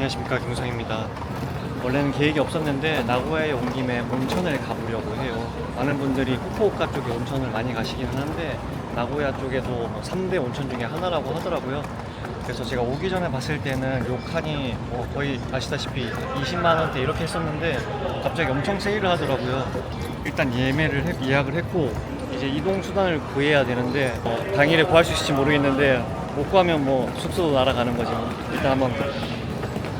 안녕하십니까 김우상입니다. 원래는 계획이 없었는데 나고야에 온 김에 온천을 가보려고 해요. 많은 분들이 후쿠오카 쪽에 온천을 많이 가시기는 한데 나고야 쪽에도 뭐 3대 온천 중에 하나라고 하더라고요. 그래서 제가 오기 전에 봤을 때는 료칸이 뭐 거의 아시다시피 20만 원대 이렇게 했었는데 갑자기 엄청 세일을 하더라고요. 일단 예매를 했- 예약을 했고 이제 이동 수단을 구해야 되는데 어, 당일에 구할 수 있을지 모르겠는데 못 구하면 뭐 숙소도 날아가는 거지. 뭐. 일단 한번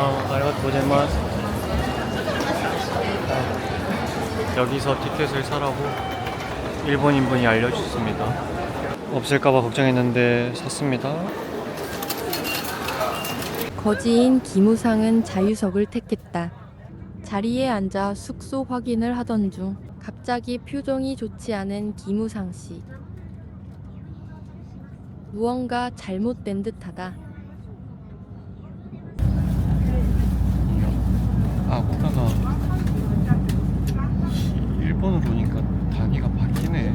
아리가토 고자이마스. 여기서 티켓을 사라고 일본인분이 알려주셨습니다. 없을까봐 걱정했는데 샀습니다. 거지인 김우상은 자유석을 택했다. 자리에 앉아 숙소 확인을 하던 중 갑자기 표정이 좋지 않은 김우상 씨. 무언가 잘못된 듯하다. 아, 보다가 일본으로 오니까 단위가 바뀌네.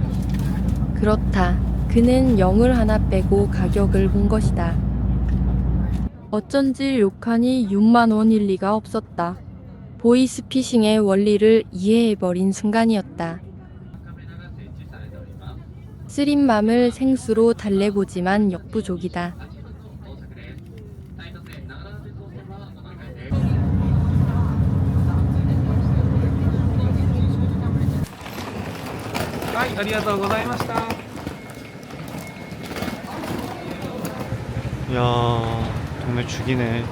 그렇다. 그는 0을 하나 빼고 가격을 본 것이다. 어쩐지 료칸이 6만 원일 리가 없었다. 보이스피싱의 원리를 이해해버린 순간이었다. 쓰린 맘을 생수로 달래보지만 역부족이다. ありがとうございました。 이야, 정말 죽이네.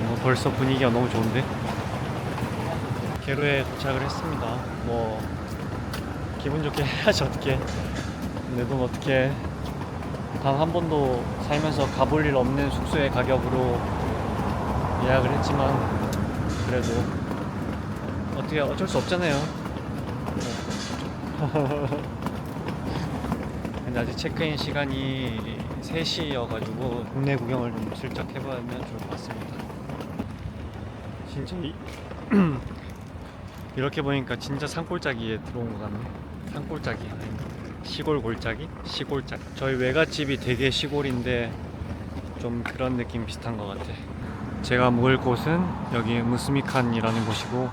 어, 벌써 분위기가 너무 좋은데? 게루에 도착을 했습니다. 뭐, 기분 좋게 해야지, 어떻게. 내 돈 어떻게. 단 한 번도 살면서 가볼 일 없는 숙소의 가격으로 예약을 했지만, 그래도, 어떻게 어쩔 수 없잖아요. 근데 아직 체크인 시간이 3시여가지고 국내 구경을 좀 슬쩍 해보면 좋을 것 같습니다. 진짜 이, 이렇게 보니까 진짜 산골짜기에 들어온 것 같네. 산골짜기 시골 골짜기? 시골짜기. 저희 외갓집이 되게 시골인데 좀 그런 느낌 비슷한 것 같아. 제가 묵을 곳은 여기 무스미칸이라는 곳이고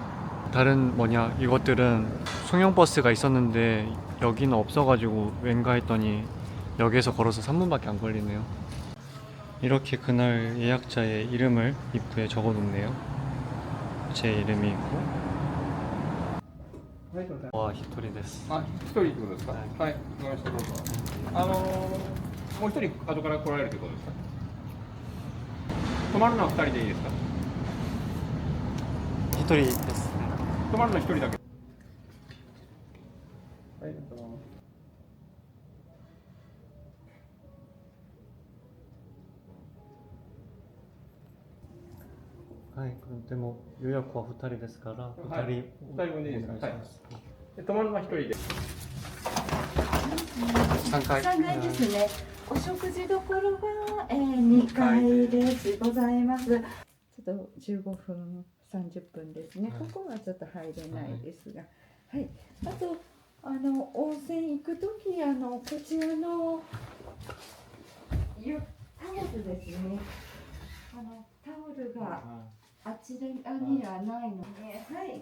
다른 뭐냐 이것들은 송영버스가 있었는데 여기는 없어가지고 왠가 했더니 역에서 걸어서 3분밖에 안 걸리네요. 이렇게 그날 예약자의 이름을 입구에 적어 놓네요. 제 이름이 있고. 와 히토리 데스. あ、一人ってことですか。ははいい、わかりました。どうぞ。あのー、もう一人後から来られるってことですか。泊まるのは二人でいいですか。 히토리 데스. 泊まるの一人だけ。はい、どうぞ。はい、でも予約は2人ですから、2人、はい二人分でいいですか？お願しますで泊まるのは一人で。3回。3階ですね。お食事どころが、えー、2階ですございます。ちょっと15分、30分ですね。はいここはちょっと入れないですが。はい。あと、あの、温泉行くとき、あの、こちらの、ゆタオルですね。あの、タオルがあちらにはないので、はい。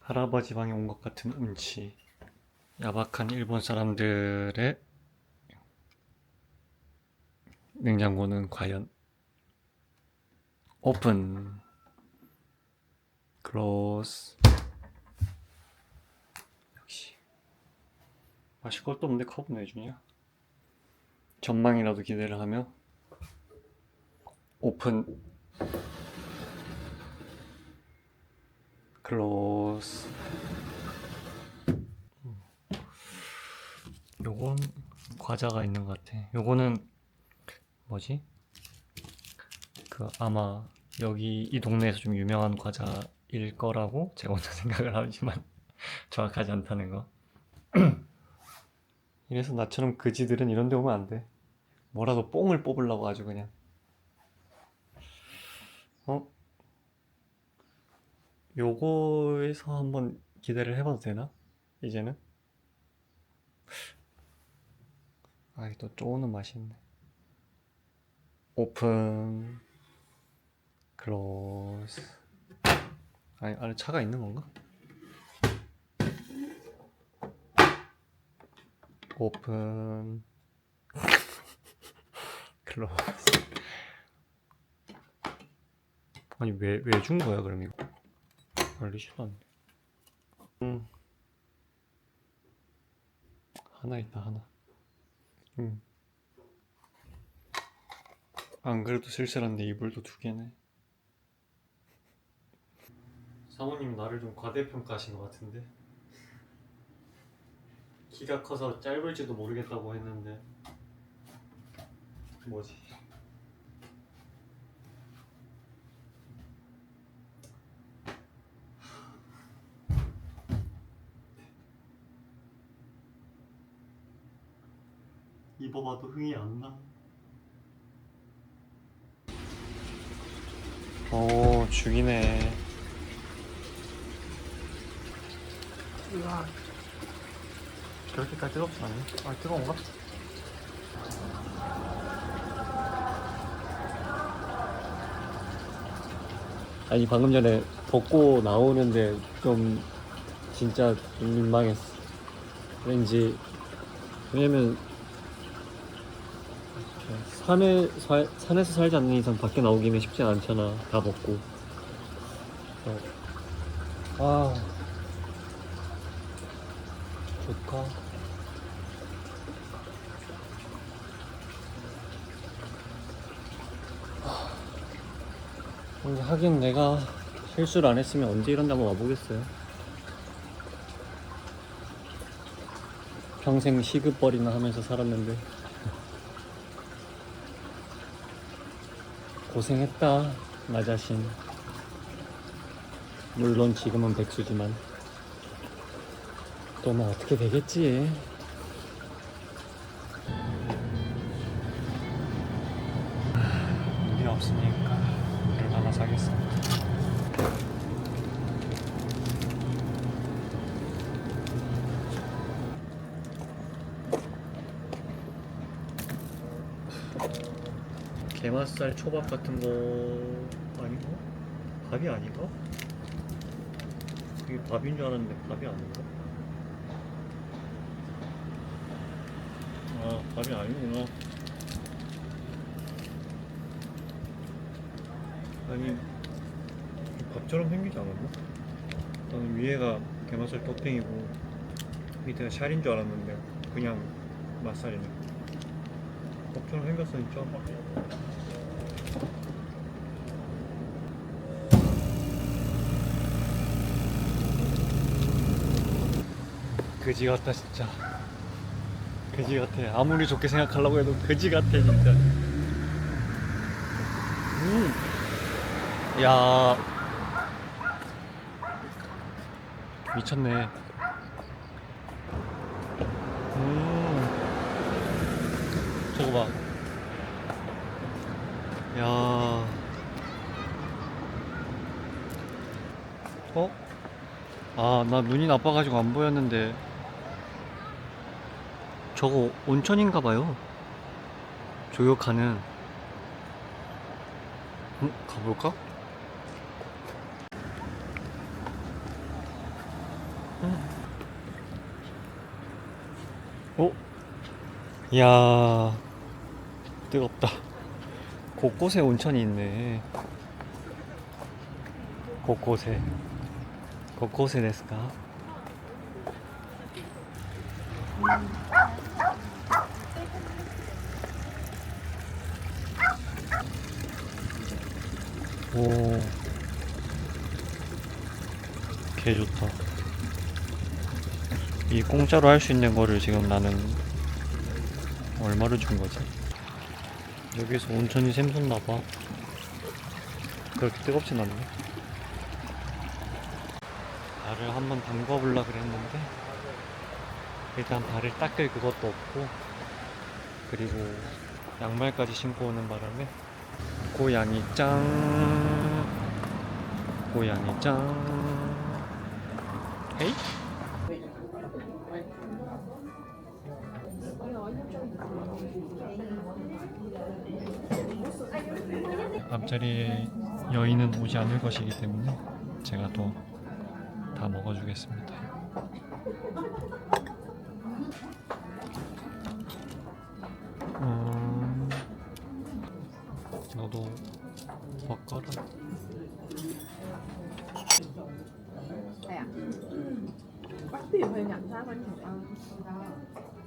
할아버지 방에 온 것 같은 운치. 야박한 일본 사람들의 냉장고는 과연 오픈 클로스 역시. 마실 것도 없는데 컵은 왜 주냐? 전망이라도 기대를 하며 오픈 클로스 요건 과자가 있는 것 같아. 요거는 뭐지? 그 아마 여기 이 동네에서 좀 유명한 과자일 거라고 제가 혼자 생각을 하지만 정확하지 않다는 거. 이래서 나처럼 그지들은 이런 데 오면 안 돼. 뭐라도 뽕을 뽑으려고 아주 그냥. 어? 요거에서 한번 기대를 해봐도 되나? 이제는? 아, 이게 또 쪼는 맛이 있네. 오픈, 클로즈. 아니, 안에 차가 있는 건가? 오픈, 클로즈. 아니, 왜, 왜 준 거야, 그럼 이거? 알리지도 않네. 음. 하나 있다, 하나. 음. 안 그래도 쓸쓸한데 이불도 두 개네. 사모님 나를 좀 과대평가하신 것 같은데. 키가 커서 짧을지도 모르겠다고 했는데. 뭐지? 봐도 흥이 안 나. 오, 죽이네. 우와. 그렇게까지 뜨겁지 않네. 아, 뜨거운가? 아니, 방금 전에 벗고 나오는데 좀 진짜 좀 민망했어. 왠지, 왜냐면 산에 살, 산에서 살지 않는 이상 밖에 나오기는 쉽지 않잖아. 다 벗고. 어. 아. 좋다. 근데 하긴 내가 실수를 안 했으면 언제 이런다고 와보겠어요. 평생 시급벌이나 하면서 살았는데. 고생했다 나 자신. 물론 지금은 백수지만 또 뭐 어떻게 되겠지 게맛살 초밥 같은 거 아닌가? 밥이 아닌가? 이게 밥인 줄 알았는데 밥이 아닌가? 아 밥이 아니구나 아니 밥처럼 생기지 않았나? 나는 위에가 게맛살 토핑이고 밑에가 샬인 줄 알았는데 그냥 맛살이네 밥처럼 생겼어 진짜 그지 같다 진짜. 그지 같아. 아무리 좋게 생각하려고 해도 그지 같아 진짜. 음. 야. 미쳤네 음 저거 봐 야. 어? 아, 나 눈이 나빠가지고 안 보였는데. 저거 온천인가 봐요. 조욕하는. 응? 가볼까? 응. 어? 이야. 뜨겁다. 곳곳에 온천이 있네. 곳곳에. 곳곳에 데스까? 오. 개 좋다. 이 공짜로 할 수 있는 거를 지금 나는 얼마를 준 거지? 여기서 온천이 샘솟나 봐. 그렇게 뜨겁진 않네. 발을 한번 담궈보려 그랬는데 일단 발을 닦을 그것도 없고 그리고 양말까지 신고 오는 바람에 고양이 짱 고양이 짱 헤이 자리에 여인은 오지 않을 것이기 때문에 제가 또 다 먹어주겠습니다. 음, 너도 먹거라. Bắt tiền hay nhận ra bên thằng ăn Hồi hiện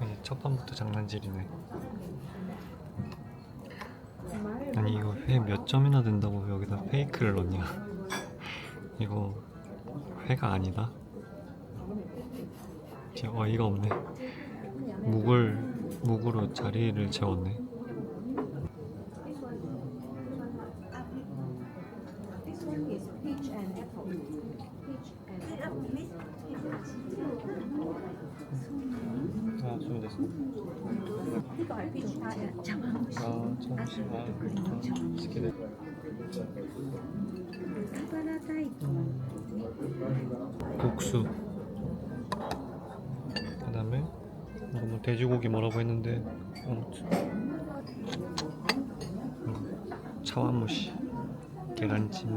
아니 첫 판부터 장난질이네. 아니 이거 회 몇 점이나 된다고 여기다 페이크를 넣냐? 이거 회가 아니다. 진짜 어이가 없네. 묵을 묵으로 자리를 채웠네. 아, 자만무시. 아. 스키네. 카바라 타이프. 국수. 그다음에 뭐 돼지고기 뭐라고 했는데 아무튼 음, 차완무시 계란찜.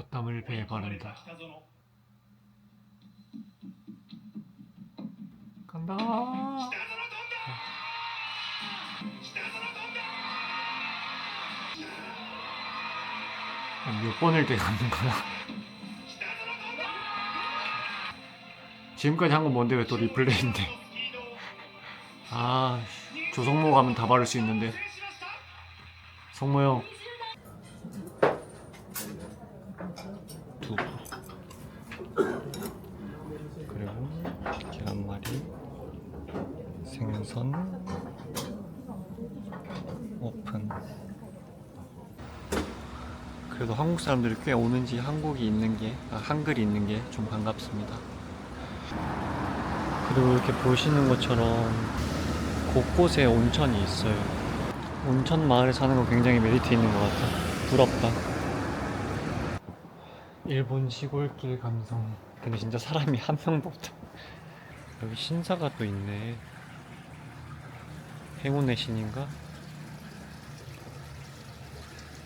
곁담을 배에 바른다. 간다. 아, 몇 번을 때가는 거야? 지금까지 한 건 뭔데 왜 또 리플레이인데? 아, 조성모 가면 다 바를 수 있는데. 성모 형. 한국 사람들이 꽤 오는지 한국이 있는 게 아, 한글이 있는 게 좀 반갑습니다 그리고 이렇게 보시는 것처럼 곳곳에 온천이 있어요 온천 마을에 사는 거 굉장히 메리트 있는 것 같아. 부럽다. 일본 시골길 감성. 근데 진짜 사람이 한 명도 없다. 여기 신사가 또 있네. 행운의 신인가?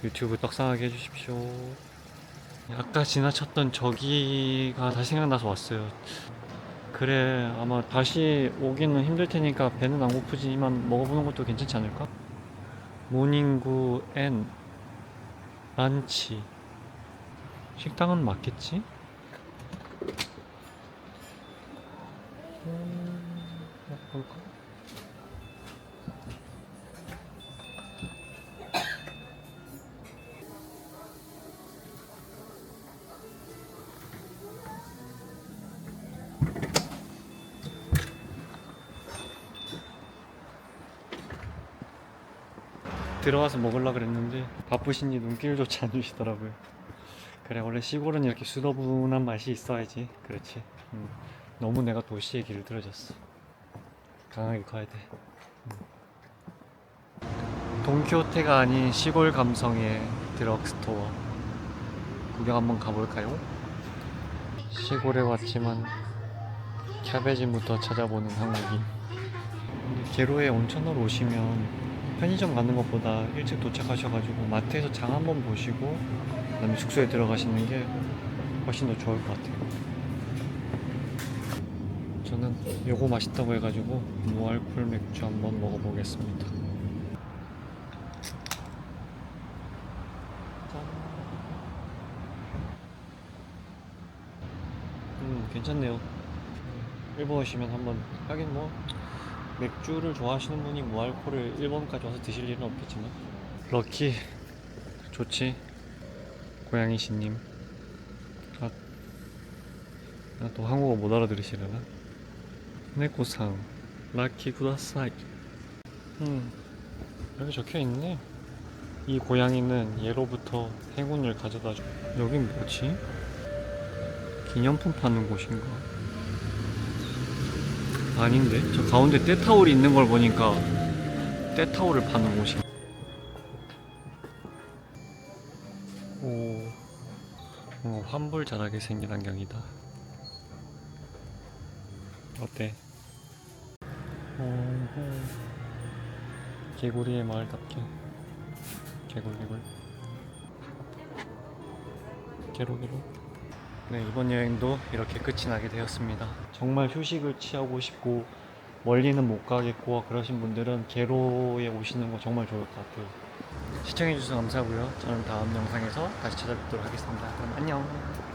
유튜브 떡상하게 해주십시오. 아까 지나쳤던 저기가 다시 생각나서 왔어요. 그래, 아마 다시 오기는 힘들 테니까 배는 안 고프지만 먹어보는 것도 괜찮지 않을까? 모닝구 앤 란치 식당은 맞겠지? 음, 볼까? 들어가서 먹으려 그랬는데 바쁘신지 눈길조차 안 주시더라고요. 그래 원래 시골은 이렇게 수더분한 맛이 있어야지. 그렇지. 음, 너무 내가 도시의 길을 들어졌어. 강하게 가야 돼. 음. 돈키호테가 아닌 시골 감성의 드럭스토어 구경 한번 가볼까요? 시골에 왔지만 캐베진부터 찾아보는 한국인. 근데 게로에 온천으로 오시면 편의점 가는 것보다 일찍 도착하셔가지고 마트에서 장 한번 보시고 그다음에 숙소에 들어가시는 게 훨씬 더 좋을 것 같아요. 저는 요거 맛있다고 해가지고 무알콜 맥주 한번 먹어보겠습니다. 짠. 음 괜찮네요. 일본 오시면 한번 하긴 뭐 맥주를 좋아하시는 분이 무알콜을 일본까지 와서 드실 일은 없겠지만. 럭키 좋지. 고양이 씨님. 아, 아, 또 한국어 못 알아들으시려나? 네코상 라키 구다사이. 음 여기 적혀 있네. 이 고양이는 예로부터 행운을 가져다 줘 여긴 뭐지? 기념품 파는 곳인가? 아닌데? 저 가운데 때타올이 있는 걸 보니까 때타올을 파는 곳이. 오 뭔가 환불 잘하게 생긴 안경이다. 어때? 오, 개구리의 마을답게. 개굴 개굴 개로 개로. 네 이번 여행도 이렇게 끝이 나게 되었습니다 정말 휴식을 취하고 싶고 멀리는 못 가겠고 그러신 분들은 개로에 오시는 거 정말 좋을 것 같아요. 시청해주셔서 감사하고요. 저는 다음 영상에서 다시 찾아뵙도록 하겠습니다. 그럼 안녕